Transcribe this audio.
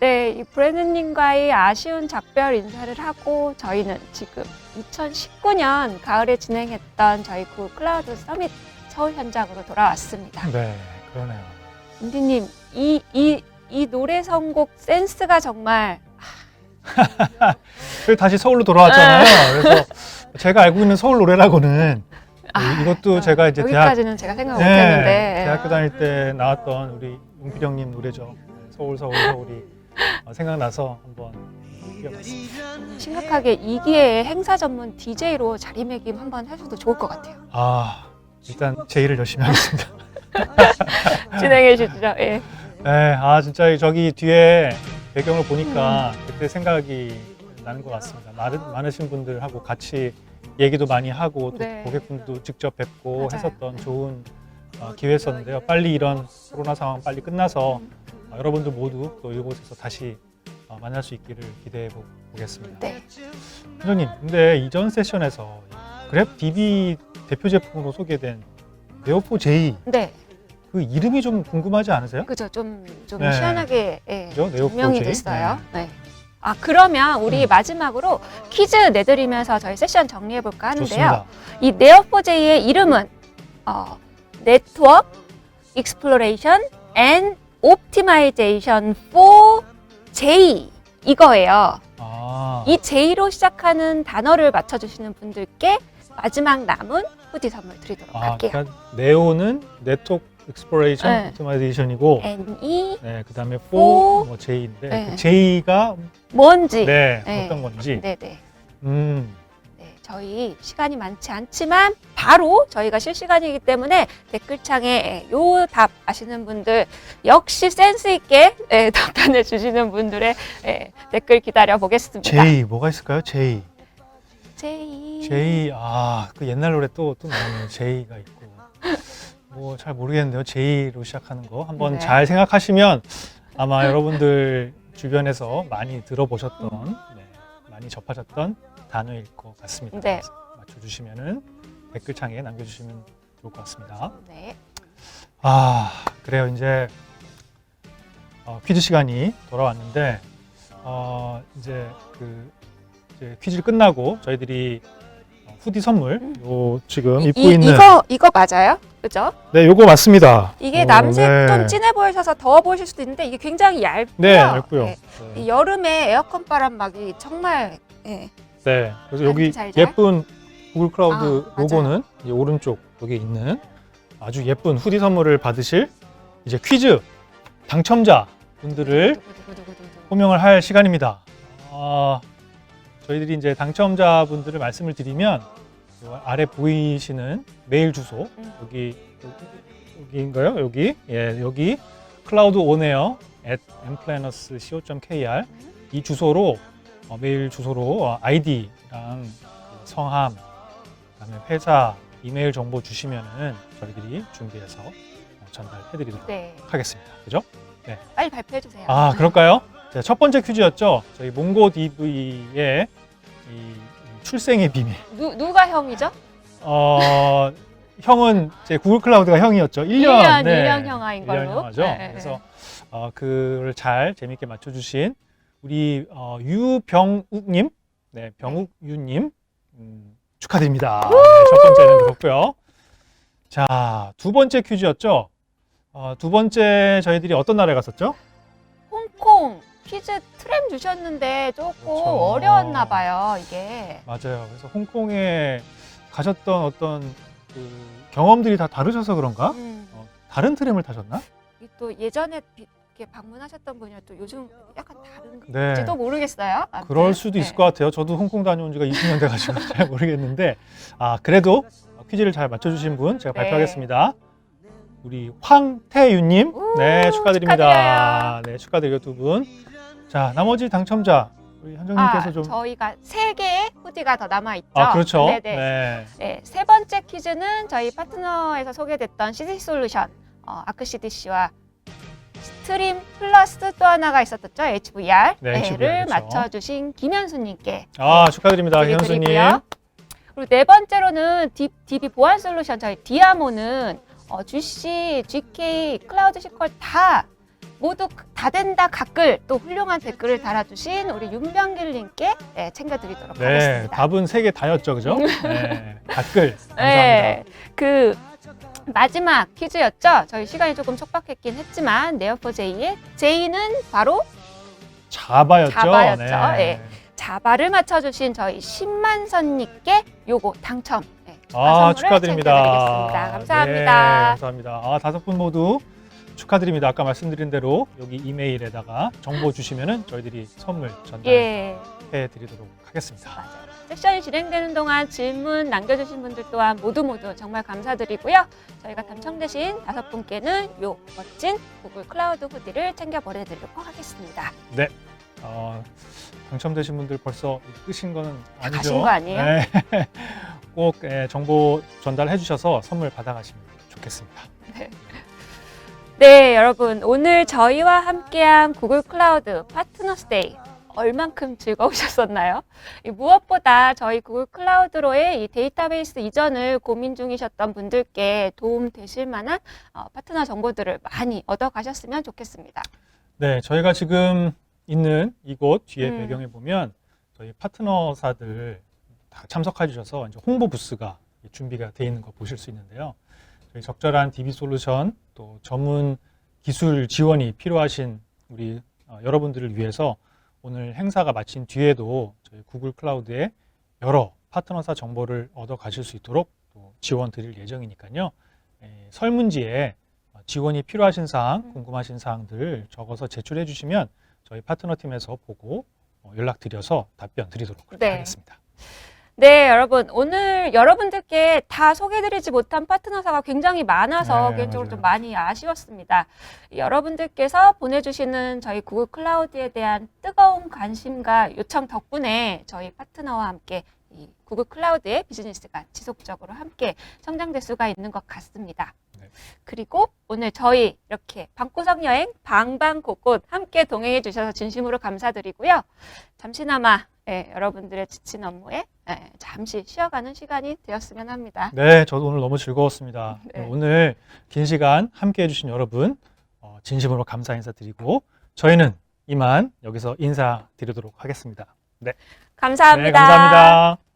네, 이 브래는님과의 아쉬운 작별 인사를 하고 저희는 지금 2019년 가을에 진행했던 저희 구 클라우드 서밋 서울 현장으로 돌아왔습니다. 네, 그러네요. 인디님, 이, 이, 이 노래 선곡 센스가 정말 그리고 다시 서울로 돌아왔잖아요. 그래서 제가 알고 있는 서울 노래라고는 아, 이것도 제가 이제 대학 여기까지는 제가 생각 네, 못했는데 대학교 다닐 때 나왔던 우리 용필 형님 노래죠. 네, 서울 서울 서울이 어, 생각나서 한번 띄워봤습니다. 심각하게 이 기회에 행사 전문 DJ로 자리매김 한번 해줘도 좋을 것 같아요. 아 일단 제 일을 열심히 하겠습니다. 진행해 주시죠. 예. 네, 아 진짜 저기 뒤에 배경을 보니까 그때 생각이 나는 것 같습니다. 많은, 많으신 분들하고 같이 얘기도 많이 하고 또 네. 고객분도 직접 뵙고 맞아요. 했었던 좋은 어, 기회였었는데요. 빨리 이런 코로나 상황 빨리 끝나서 어, 여러분들 모두 또 이곳에서 다시 어, 만날 수 있기를 기대해 보- 보겠습니다. 네. 회장님, 근데 이전 세션에서 그랩 DB 대표 제품으로 소개된 네오포 J 네. 그 이름이 좀 궁금하지 않으세요? 그죠. 좀, 좀 네. 시원하게 예, 그죠? 네오포 증명이 J. 됐어요. 네. 아, 그러면 우리 음. 마지막으로 퀴즈 내드리면서 저희 세션 정리해 볼까 하는데요. 좋습니다. 이 네오포제이의 이름은 어, 네트워크 익스플로레이션 앤 옵티마이제이션 for J 이거예요. 아, 이 J로 시작하는 단어를 맞춰주시는 분들께 마지막 남은 후디 선물 드리도록 아, 할게요. 그러니까 네오는 네트워크 익스플로레이션 네. 오토마이제이션이고 N-E 네, 그다음에 O, for 뭐 J인데 네. 그 J가 뭔지. 네, 네. 어떤 건지. 네 네. 음. 네, 저희 시간이 많지 않지만 바로 저희가 실시간이기 때문에 댓글창에 요 답 아시는 분들 역시 센스 있게 예, 답변해 주시는 분들의 예, 댓글 기다려 보겠습니다. J 뭐가 있을까요? J. J. J 아, 그 옛날 노래 또 또 나오네요. J가 있고. 뭐 잘 모르겠는데요. J로 시작하는 거 한번 네. 잘 생각하시면 아마 여러분들 주변에서 많이 들어보셨던 네, 많이 접하셨던 단어일 것 같습니다. 네. 맞춰주시면은 댓글창에 남겨주시면 좋을 것 같습니다. 네. 아 그래요 이제 어, 퀴즈 시간이 돌아왔는데 어, 이제 그 이제 퀴즈를 끝나고 저희들이 어, 후디 선물 요 지금 입고 이, 있는 이거 이거 맞아요? 그죠? 네 요거 맞습니다. 이게 어, 남색 네. 좀 진해 보이셔서 더워 보이실 수도 있는데 이게 굉장히 얇고요. 네 얇고요. 네. 네. 이 여름에 에어컨 바람 막이 정말 예. 네, 그래서 여기 잘, 잘. 예쁜 구글 클라우드 아. 로고는 이 오른쪽 여기 있는 아주 예쁜 후디 선물을 받으실 이제 퀴즈 당첨자 분들을. 호명을 할 시간입니다. 아, 저희들이 이제 당첨자 분들을 말씀을 드리면 요 아래 보이시는 메일 주소 음. 여기 여기 인가요? 여기 예 여기 클라우드 온에어 at mplaners.co.kr 이 주소로 어, 메일 주소로 어, 아이디랑 그 성함 그다음에 회사 이메일 정보 주시면은 저희들이 준비해서 어, 전달해드리도록 네. 하겠습니다. 그죠? 빨리 발표해 주세요. 아 그럴까요? 자, 첫 번째 퀴즈였죠. 저희 몽고 DV의 이 출생의 비밀. 누, 누가 형이죠? 어, 형은 제 구글 클라우드가 형이었죠. 1년, 1년, 네. 1년 형아인 걸로. 1년 형아죠. 네, 네. 그래서 어, 그를 잘 재밌게 맞춰주신 우리 어, 유병욱님, 네, 병욱유님 음, 축하드립니다. 네, 첫 번째는 그렇고요. 자, 두 번째 퀴즈였죠. 어, 두 번째 저희들이 어떤 나라에 갔었죠? 홍콩 퀴즈 트램 주셨는데 조금 그렇죠. 어려웠나 봐요, 이게. 맞아요. 그래서 홍콩에 가셨던 어떤 그 경험들이 다 다르셔서 그런가? 음, 어, 다른 트램을 타셨나? 이또 예전에 비- 이렇게 방문하셨던 분이랑 또 요즘 약간 네. 다른지도 모르겠어요. 아무튼. 그럴 수도 있을 네. 것 같아요. 저도 홍콩 다녀온 지가 20년 돼가지고 잘 모르겠는데, 아 그래도 퀴즈를 잘 맞춰주신 분 제가 네. 발표하겠습니다. 우리 황태윤님, 우, 네 축하드립니다. 축하드려요. 네 축하드려요 두 분. 자 나머지 당첨자 우리 현정님께서 아, 좀. 저희가 세 개의 후디가 더 남아 있죠. 아 그렇죠. 네네. 네. 네, 세 번째 퀴즈는 저희 파트너에서 소개됐던 CC 솔루션 어, 아크CDC와 스 트림 플러스 또 하나가 있었었죠 HVR 네, HVR, 를 그렇죠. 맞춰주신 김현수님께 아 축하드립니다, 현수님. 드리고요. 그리고 네 번째로는 DB 보안 솔루션 저희 디아모는 어, GC, GK, 클라우드 시퀄 다 모두 다 된다 가글 또 훌륭한 댓글을 달아주신 우리 윤병길님께 예, 챙겨드리도록 네, 하겠습니다. 답은 세 개 다였죠, 그죠? 네, 댓글 감사합니다. 네, 그 마지막 퀴즈였죠. 저희 시간이 조금 촉박했긴 했지만 네어포 제이의 제이는 바로 자바였죠. 자바였죠. 네. 예. 자바를 맞춰주신 저희 10만 선님께 요거 당첨. 네, 축하 아, 선물을 축하드립니다. 챙겨드리겠습니다. 감사합니다. 네, 감사합니다. 아, 다섯 분 모두 축하드립니다. 아까 말씀드린 대로 여기 이메일에다가 정보 주시면은 저희들이 선물 전달해 예, 드리도록 하겠습니다. 맞아요. 세션이 진행되는 동안 질문 남겨주신 분들 또한 모두 모두 정말 감사드리고요. 저희가 당첨되신 다섯 분께는 요 멋진 구글 클라우드 후디를 챙겨 보내드리도록 하겠습니다. 어, 당첨되신 분들 벌써 끄신 거는 아니죠? 가신 거 아니에요? 네. 꼭 예, 정보 전달해 주셔서 선물 받아가시면 좋겠습니다. 네, 여러분 오늘 저희와 함께한 구글 클라우드 파트너스 데이 얼만큼 즐거우셨었나요? 이 무엇보다 저희 구글 클라우드로의 이 데이터베이스 이전을 고민 중이셨던 분들께 도움 되실 만한 어, 파트너 정보들을 많이 얻어 가셨으면 좋겠습니다. 네, 저희가 지금 있는 이곳 뒤에 음. 배경에 보면 저희 파트너사들 다 참석해 주셔서 이제 홍보 부스가 준비가 되어 있는 거 보실 수 있는데요. 저희 적절한 DB 솔루션 또 전문 기술 지원이 필요하신 우리 어, 여러분들을 위해서 오늘 행사가 마친 뒤에도 저희 구글 클라우드에 여러 파트너사 정보를 얻어 가실 수 있도록 또 지원 드릴 예정이니까요. 에, 설문지에 어, 지원이 필요하신 사항, 궁금하신 사항들 적어서 제출해 주시면 저희 파트너 팀에서 보고 어, 연락 드려서 답변 드리도록 네. 하겠습니다. 네, 여러분 오늘 여러분들께 다 소개드리지 못한 파트너사가 굉장히 많아서 네, 개인적으로 좀 맞아요. 많이 아쉬웠습니다. 여러분들께서 보내주시는 저희 구글 클라우드에 대한 뜨거운 관심과 요청 덕분에 저희 파트너와 함께 이 구글 클라우드의 비즈니스가 지속적으로 함께 성장될 수가 있는 것 같습니다. 네. 그리고 오늘 저희 이렇게 방구석 여행 방방곳곳 함께 동행해 주셔서 진심으로 감사드리고요. 잠시나마 예, 여러분들의 지친 업무에 예, 잠시 쉬어가는 시간이 되었으면 합니다. 네, 저도 오늘 너무 즐거웠습니다. 네. 오늘 긴 시간 함께 해주신 여러분 어, 진심으로 감사 인사드리고 저희는 이만 여기서 인사드리도록 하겠습니다. 네, 감사합니다. 네 감사합니다.